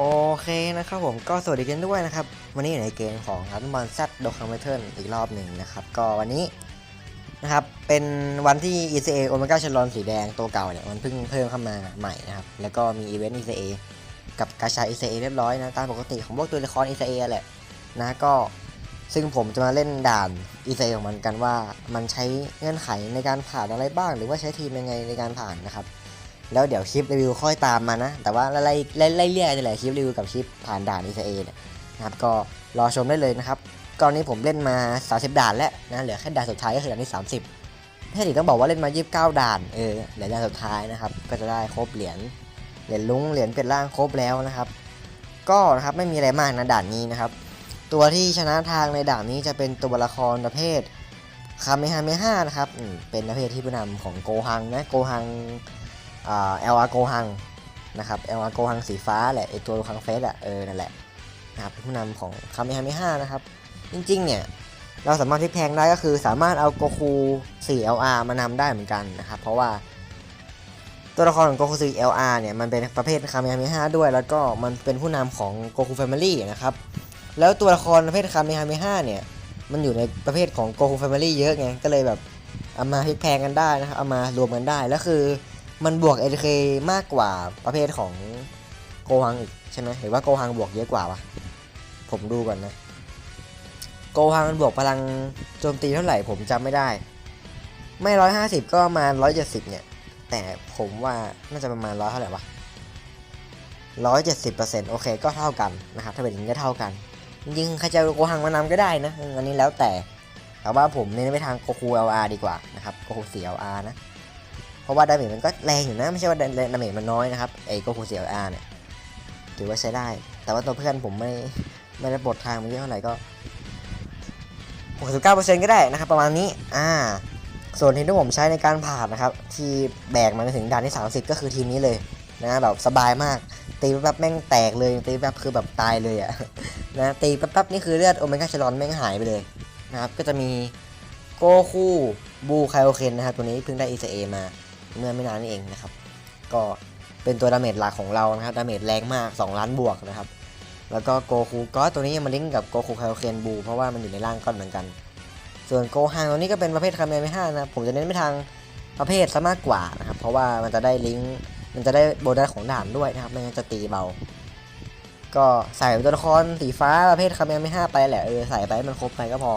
โอเคนะครับผมก็สวัสดีกันด้วยนะครับ วันนี้อยู่ในเกมของรัฐบอลแซดโดคัมเบเทิลอีกรอบหนึ่งนะครับ ก็วันนี้นะครับ เป็นวันที่ ECA Omega ชลอนสีแดงตัวเก่าเนี่ย มันเพิ่งเพิ่มเข้ามาใหม่นะครับ แล้วก็มีอีเวนต์ ECA กับกาชา ECA เรียบร้อยนะ ตามปกติของพวกตัวละคร ECA แหละนะก็ซึ่งผมจะมาเล่นด่าน ECA ของมันกันว่ามันใช้เงื่อนไขในการผ่านอะไรบ้าง หรือว่าใช้ทีมยังไงในการผ่านนะครับ แล้วเดี๋ยวคลิปรีวิวค่อยตามมานะ แต่ว่าไล่ไล่ไล่เรียกนี่แหละคลิปรีวิวกับคลิปผ่านด่าน ECA เนี่ยนะครับก็รอชมได้เลยนะครับกรณีผมเล่นมา 30 ด่านแล้วนะเหลือแค่ด่านสุดท้ายก็คือด่านที่ 30ถ้าถึงต้องบอกว่าเล่นมา 29 ด่านเออเหลือด่านสุดท้ายนะครับก็จะได้ครบเหรียญเหรียญลุงเหรียญเป็ดล่างครบแล้วนะครับ ก็นะครับไม่มีอะไรมากนะด่านนี้นะครับ ตัวที่ชนะทางในด่านนี้จะเป็นตัวละครประเภทคาเมฮาเมฮ่านะครับเป็นประเภทที่ผู้นำของโกฮังนะโกฮัง เอลอาโกฮังนะครับเอลอาโกฮังสีฟ้าแหละไอตัวคังเฟสอะเออนั่นแหละนะครับเป็นผู้นำของคาเมฮาเมฮ่านะครับ จริงๆเนี่ยเราสามารถพลิกแพงได้ก็คือสามารถเอาโกคู 4LR มานำได้เหมือนกันนะครับเพราะว่าตัวละครของโกคู 4LR เนี่ยมันเป็นประเภทคาเมฮาเมฮ่าด้วย แล้วก็มันเป็นผู้นำของโกคูแฟมิลี่นะครับแล้วตัวละครประเภทคาเมฮาเมฮ่าเนี่ยมันอยู่ในประเภทของโกคูแฟมิลี่เยอะไงก็เลยแบบเอามาพลิกแพงกันได้นะครับเอามารวมกันได้แล้วคือ มันบวก LK มากกว่าประเภทของโกฮังอีกใช่ไหมหรือว่าโกฮังบวกเยอะกว่าวะผมดูก่อนนะโกฮังมันบวกพลังโจมตีเท่าไหร่ผมจำไม่ได้ ไม่ร้อยห้าสิบก็มาร้อยเจ็ดสิบเนี่ย แต่ผมว่าน่าจะประมาณร้อยเท่าไหร่วะร้อยเจ็ดสิบเปอร์เซ็นต์โอเคก็เท่ากันนะครับถ้าเป็นอย่างนี้ก็เท่ากันจริงๆใครจะโกฮังมานำก็ได้นะอันนี้แล้วแต่แต่ว่าผมเน้นไปทางโกคู LR ดีกว่านะครับโกคู 4LR นะเพร ราะว่าดาเมจมันก็แรงอยู่นะ ไม่ใช่ว่าดาเมจมันน้อยนะครับไอ้โกคูเซียอาร์เนี่ยถือว่าใช้ได้ แต่ว่าตัวเพื่อนผมไม่ไม่ได้บททางมันเยอะเท่าไหร่ก็ 69%ก็ได้นะครับประมาณนี้อ่าส่วนทีมที่ผมใช้ในการผ่านนะครับ ที่แบกมาถึงด่านที่ 30 ก็คือทีมนี้เลยนะแบบสบายมาก ตีแป๊บแม่งแตกเลยตีแป๊บคือแบบตายเลยอะนะตีแป๊บๆนี่คือเลือดโอเมก้าชลอนแม่งหายไปเลยนะครับก็จะมีโกคูบูไคโอเคนนะครับตัวนี้เพิ่งได้ ECA มา เมื่อไม่นานนี่เองนะครับ ก็เป็นตัวดาเมจหลักของเรานะครับดาเมจแรงมาก 2 ล้านบวกนะครับ แล้วก็โกคูก็ตัวนี้ยังมาลิงก์กับโกคูไคโอเคนบูเพราะว่ามันอยู่ในร่างก้อนเหมือนกัน ส่วนโกฮังตัวนี้ก็เป็นประเภทคาเมเมห้านะผมจะเน้นไปทางประเภทซะมากกว่านะครับเพราะว่ามันจะได้ลิงก์มันจะได้โบนัสของด่านด้วยนะครับไม่งั้นจะตีเบา ก็ใส่ตัวละครสีฟ้าประเภทคาเมเมห้าไปแหละเออใส่ไปมันครบไปก็พอ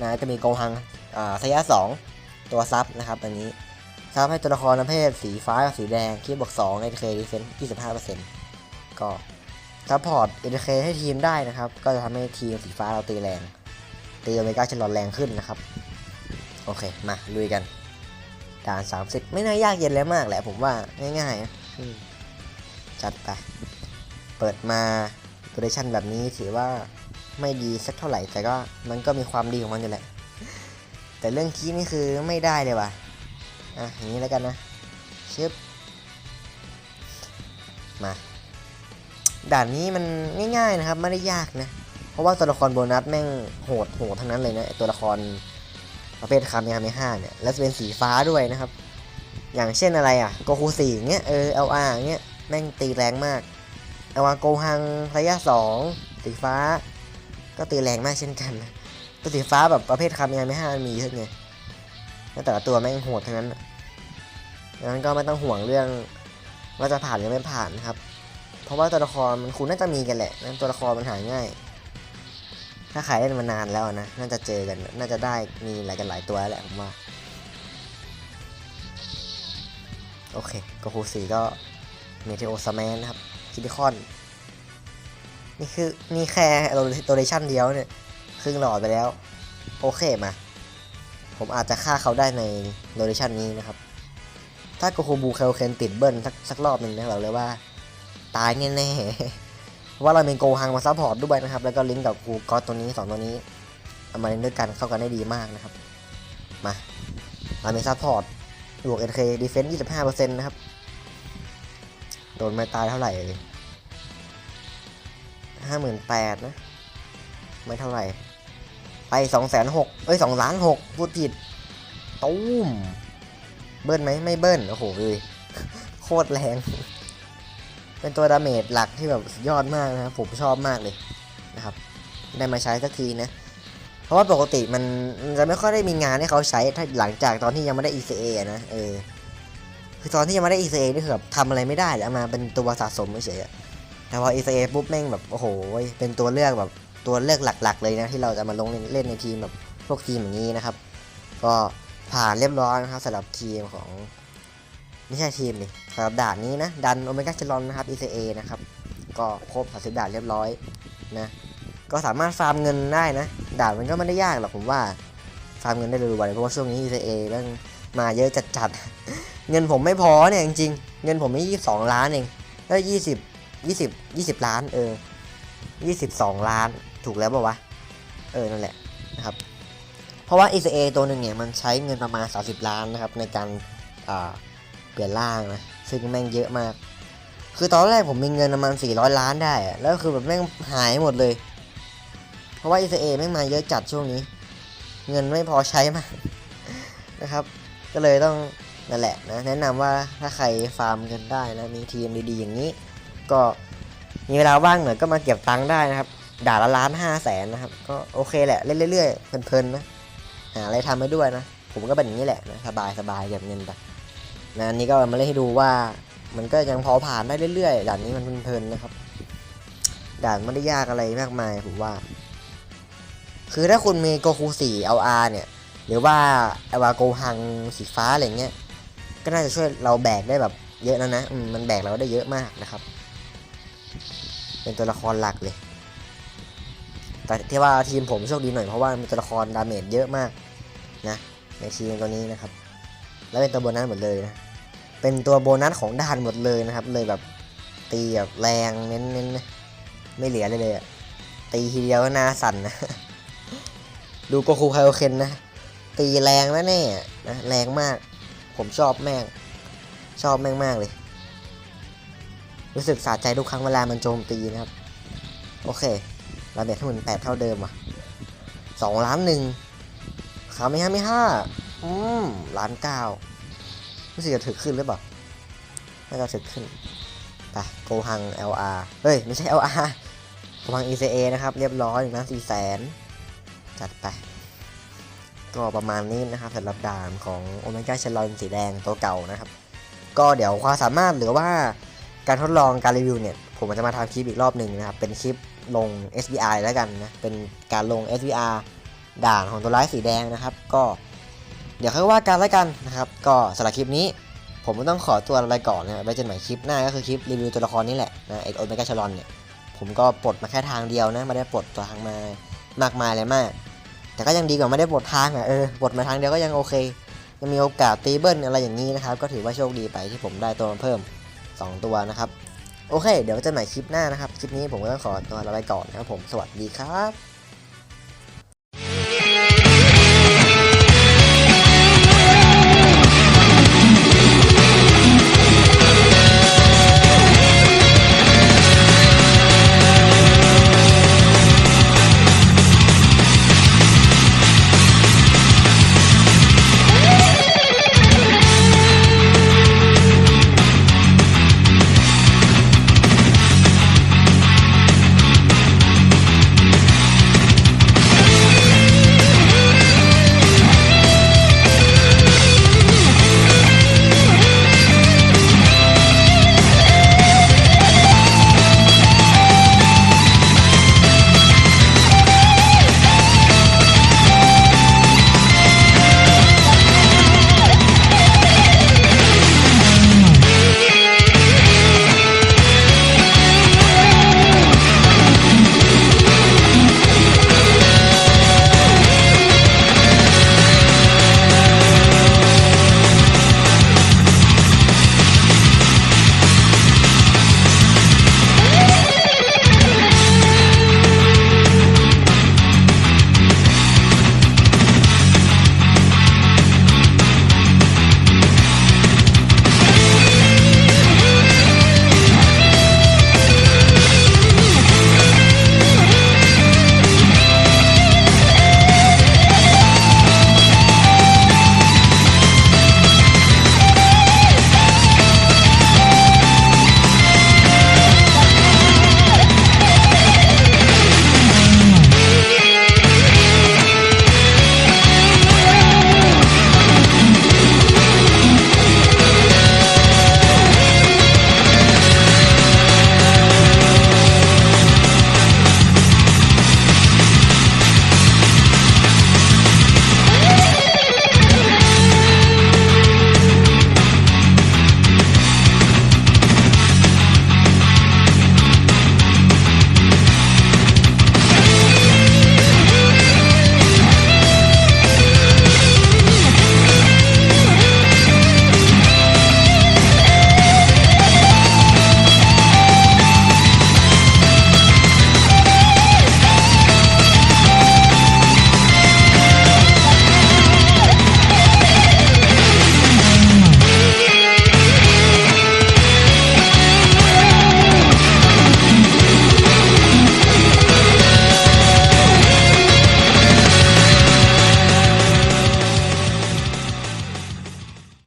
นะจะมีโกฮังอ่าสยะสองตัวซับนะครับอันนี้ ครับให้ตัวละครประเภทสีฟ้ากับสีแดงคีบบวก2 ATK Defense 25%ก็ซัพพอร์ต ATK ให้ทีมได้นะครับ ก็จะทำให้ทีมสีฟ้าเราตีแรงตีโอเมก้าชลอนแรงขึ้นนะครับ โอเค มาลุยกันด่าน 30 ไม่น่ายากเย็นแล้วมากแหละผมว่าง่ายๆนะจัดไป เปิดมาโปรดักชันแบบนี้ถือว่าไม่ดีสักเท่าไหร่ แต่ก็มันก็มีความดีของมันอยู่แหละ แต่เรื่องคีย์นี่คือไม่ได้เลยว่ะ อะอย่างนี้แล้วกันนะชึบมาด่านนี้มันง่ายๆนะครับไม่ได้ยากนะ เพราะว่าตัวละครโบนัสแม่งโหดโหดทั้งนั้นเลยนะตัวละครประเภทคาเมฮาเมฮ่าเนี่ยแล้วจะเป็นสีฟ้าด้วยนะครับ อย่างเช่นอะไรอะโกคูสี่เงี้ยเออเอลอาร์เงี้ยแม่งตีแรงมากเอลอาโกฮังระยะสองสีฟ้า ก็ตีแรงมากเช่นกันนะตัวสีฟ้าแบบประเภทคาเมฮาเมฮ่ามันมีเยอะไง แล้วแต่ละตัวแม่งโหดทั้งนั้นดังนั้นก็ไม่ต้องห่วงเรื่องว่าจะผ่านหรือไม่ผ่านครับ เพราะว่าตัวละครมันคุณน่าจะมีกันแหละนั้นตัวละครมันหาง่าย ถ้าใครเล่นมานานแล้วนะ น่าจะเจอกัน น่าจะได้มีหลายกันหลายตัวแหละผมว่า โอเคก็คูสีก็เมเทโอสแมนนะครับคิดิคอน นี่คือนี่แค่โรเดชันเดียวเนี่ย ครึ่งหลอดไปแล้ว โอเคมา ผมอาจจะฆ่าเขาได้ในโลเคชันนี้นะครับ ถ้าโกโคบูเคลเคนติดเบิ้ลสักสักรอบหนึ่งนะบอกเลยว่า ตายแน่ๆ เพราะว่าเราเป็นโกฮังมาซัพพอร์ตด้วยนะครับ แล้วก็ลิงก์กับคูก็อตตัวนี้สองตัวนี้ เอามาเล่นด้วยกันเข้ากันได้ดีมากนะครับ มาเรามีซัพพอร์ตบวกเอ็นเคดีเฟนต์ยี่สิบห้าเปอร์เซ็นต์นะครับ โดนไม่ตายเท่าไหร่เลยห้าหมื่นแปดนะ ไม่เท่าไหร่ ไปสองแสนหกเอ้ยสองล้านหกพูดผิดตุ้มเบิ้ลไหมไม่เบิ้ลโอ้โหเลยโคตรแรง เป็นตัวดาเมจหลักที่แบบยอดมากนะครับผมชอบมากเลยนะครับ ได้มาใช้สักทีนะ เพราะว่าปกติมันจะไม่ค่อยได้มีงานให้เขาใช้ถ้าหลังจากตอนที่ยังไม่ได้ ECA นะเออคือตอนที่ยังไม่ได้ ECA นี่คือแบบทำอะไรไม่ได้เลยเอามาเป็นตัวสะสมเฉยแต่พอ ECA ปุ๊บแม่งแบบโอ้โหเป็นตัวเลือกแบบ ตัวเลือกหลักๆ เลยนะที่เราจะมาลงเล่นในทีมแบบพวกทีมอย่างนี้นะครับ ก็ผ่านเรียบร้อยนะครับสำหรับทีมของไม่ใช่ทีมนี่สำหรับด่านนี้นะดันโอเมก้าเชลอนนะครับ ECA นะครับ ก็ครบ30ด่านเรียบร้อยนะก็สามารถฟาร์มเงินได้นะด่านมันก็ไม่ได้ยากหรอกผมว่าฟาร์มเงินได้เลยๆเพราะว่าช่วงนี้ ECA แม่งมาเยอะจัดๆ เงินผมไม่พอเนี่ยจริงๆ เงินผมไม่ยี่สองล้านเองแล้วยี่สิบยี่สิบยี่สิบล้านเออยี่สิบสองล้าน ถูกแล้วป่าวะ เออ นั่นแหละนะครับ เพราะว่า ECA ตัวหนึ่งเนี่ย มันใช้เงินประมาณ 30 ล้านนะครับ ในการอ่าเปลี่ยนร่างนะ ซึ่งแม่งเยอะมาก คือตอนแรกผมมีเงินประมาณ 400 ล้านได้ แล้วคือแบบแม่งหายหมดเลย เพราะว่า ECA แม่งมาเยอะจัดช่วงนี้ เงินไม่พอใช้มากนะครับ ก็เลยต้องนั่นแหละนะ แนะนำว่าถ้าใครฟาร์มเงินได้นะ มีทีมดีๆอย่างนี้ ก็มีเวลาว่างหน่อยก็มาเก็บตังค์ได้นะครับ ด่าละล้านห้าแสนนะครับ ก็โอเคแหละ เล่นเรื่อยๆเพลินๆนะหาอะไรทำไปด้วยนะ ผมก็เป็นอย่างนี้แหละนะสบายๆเก็บเงินไปนะอันนี้ก็มาเล่นให้ดูว่ามันก็ยังพอผ่านได้เรื่อยๆด่านนี้มันเพลินๆนะครับ ด่านไม่ได้ยากอะไรมากมายผมว่า คือถ้าคุณมีโกคูสี่เอลอาเนี่ย หรือว่าเอวาโกฮังสีฟ้าอะไรเงี้ยก็น่าจะช่วยเราแบกได้แบบเยอะแล้วนะมมันแบกเราได้เยอะมากนะครับ เป็นตัวละครหลักเลย แต่ที่ว่าทีมผมโชคดีหน่อยเพราะว่ามีตัวละครดาเมจเยอะมากนะในทีมตัวนี้นะครับ แล้วเป็นตัวโบนัสหมดเลยนะ เป็นตัวโบนัสของด่านหมดเลยนะครับ เลยแบบตีแบบแรงเน้นๆนะไม่เหลือเลยเลยตีทีเดียวก็น้าสั่นนะ ดูโกคูไคโอเคนนะ ตีแรงแน่แน่นะแรงมาก ผมชอบแม่ง ชอบแม่งมากเลย รู้สึกสะใจทุกครั้งเวลามันโจมตีนะครับ โอเค เราเบ็ดทั้งหมดแปดเท่าเดิมว่ะสองล้านหนึ่งขาวไม่ห้าไม่ห้าอืมล้านเก้ารู้สึกจะถึกขึ้นหรือเปล่าน่าจะถึกขึ้นไปโกหัง LR เฮ้ย ไม่ใช่ LR โกหัง ECA นะครับ เรียบร้อยหนึ่งล้านสี่แสนจัดไป ก็ประมาณนี้นะครับสำหรับด่านของโอเมก้าเชลอนสีแดงตัวเก่านะครับ ก็เดี๋ยวความสามารถหรือว่าการทดลองการรีวิวเนี่ย ผมจะมาทำคลิปอีกรอบหนึ่งนะครับ เป็นคลิป ลง SBR แล้วกันนะ เป็นการลง SBR ด่านของตัวร้ายสีแดงนะครับ ก็เดี๋ยวค่อยว่ากันแล้วกันนะครับ ก็สำหรับคลิปนี้ ผมก็ต้องขอตัวอะไรก่อนนะไว้เจอกันใหม่คลิปหน้าก็คือคลิปรีวิวตัวละครนี้แหละนะเอ็กโอเมกาชลอนเนี่ย ผมก็ปลดมาแค่ทางเดียวนะไม่ได้ปลดตัวทางมามากมายเลยมาก แต่ก็ยังดีกว่าไม่ได้ปลดทางอะเออปลดมาทางเดียวก็ยังโอเค ยังมีโอกาสตีเบิลอะไรอย่างนี้นะครับ ก็ถือว่าโชคดีไปที่ผมได้ตัวเพิ่ม 2 ตัวนะครับ โอเค เดี๋ยวเจอกันใหม่คลิปหน้านะครับ คลิปนี้ผมก็ต้องขอตัวลาไปก่อนนะครับผม สวัสดีครับ